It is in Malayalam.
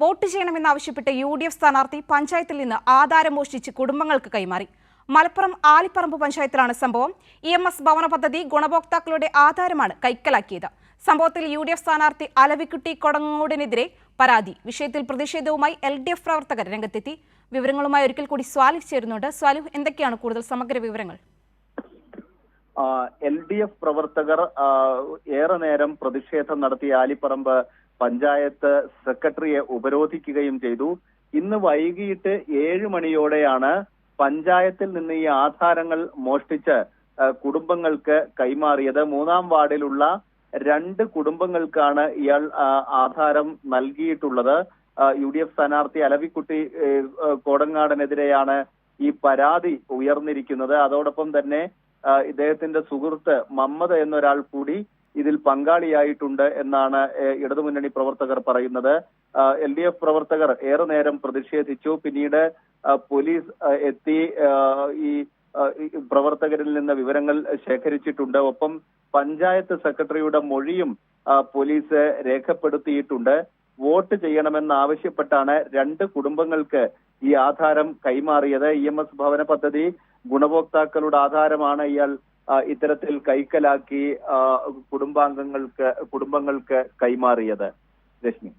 വോട്ട് ചെയ്യണമെന്നാവശ്യപ്പെട്ട് യു ഡി എഫ് സ്ഥാനാർത്ഥി പഞ്ചായത്തിൽ നിന്ന് ആധാരം മോഷ്ടിച്ച് കുടുംബങ്ങൾക്ക് കൈമാറി. മലപ്പുറം ആലിപ്പറമ്പ് പഞ്ചായത്തിലാണ് സംഭവം. ഇ എം എസ് ഭവന പദ്ധതി ഗുണഭോക്താക്കളുടെ ആധാരമാണ് കൈക്കലാക്കിയത്. സംഭവത്തിൽ യു ഡി എഫ് സ്ഥാനാർത്ഥി അലവിക്കുട്ടി കൊടങ്ങോടിനെതിരെ പരാതി. വിഷയത്തിൽ പ്രതിഷേധവുമായി എൽ ഡി എഫ് പ്രവർത്തകർ രംഗത്തെത്തി. വിവരങ്ങളുമായി ഒരിക്കൽ കൂടി സ്വാലിഹ് ചേരുന്നുണ്ട്. സ്വാലിഹ് എന്തൊക്കെയാണ് കൂടുതൽ സമഗ്ര വിവരങ്ങൾ? എൽ ഡി എഫ് പ്രവർത്തകർ ഏറെ നേരം പ്രതിഷേധം നടത്തിയ ആലിപ്പറമ്പ് പഞ്ചായത്ത് സെക്രട്ടറിയെ ഉപരോധിക്കുകയും ചെയ്തു. ഇന്ന് വൈകിട്ട് ഏഴ് മണിയോടെയാണ് പഞ്ചായത്തിൽ നിന്ന് ഈ ആധാരങ്ങൾ മോഷ്ടിച്ച് കുടുംബങ്ങൾക്ക് കൈമാറിയത്. മൂന്നാം വാർഡിലുള്ള രണ്ട് കുടുംബങ്ങൾക്കാണ് ഇയാൾ ആധാരം നൽകിയിട്ടുള്ളത്. യു ഡി എഫ് സ്ഥാനാർത്ഥി അലവിക്കുട്ടി കോടങ്ങാടനെതിരെയാണ് ഈ പരാതി ഉയർന്നിരിക്കുന്നത്. അതോടൊപ്പം തന്നെ ഇദ്ദേഹത്തിന്റെ സുഹൃത്ത് മമ്മദ് എന്നൊരാൾ കൂടി ഇതിൽ പങ്കാളിയായിട്ടുണ്ട് എന്നാണ് ഇടതുമുന്നണി പ്രവർത്തകർ പറയുന്നത്. എൽ ഡി എഫ് പ്രവർത്തകർ ഏറെ നേരം പ്രതിഷേധിച്ചു. പിന്നീട് പോലീസ് എത്തി ഈ പ്രവർത്തകരിൽ നിന്ന് വിവരങ്ങൾ ശേഖരിച്ചിട്ടുണ്ട്. ഒപ്പം പഞ്ചായത്ത് സെക്രട്ടറിയുടെ മൊഴിയും പോലീസ് രേഖപ്പെടുത്തിയിട്ടുണ്ട്. വോട്ട് ചെയ്യണമെന്നാവശ്യപ്പെട്ടാണ് രണ്ട് കുടുംബങ്ങൾക്ക് ഈ ആധാരം കൈമാറിയത്. ഇ എം എസ് ഭവന പദ്ധതി ഗുണഭോക്താക്കളുടെ ആധാരമാണ് ഇയാൾ ഇത്തരത്തിൽ കൈക്കലാക്കി കുടുംബാംഗങ്ങൾക്ക് കുടുംബങ്ങൾക്ക് കൈമാറിയത്. രശ്മി.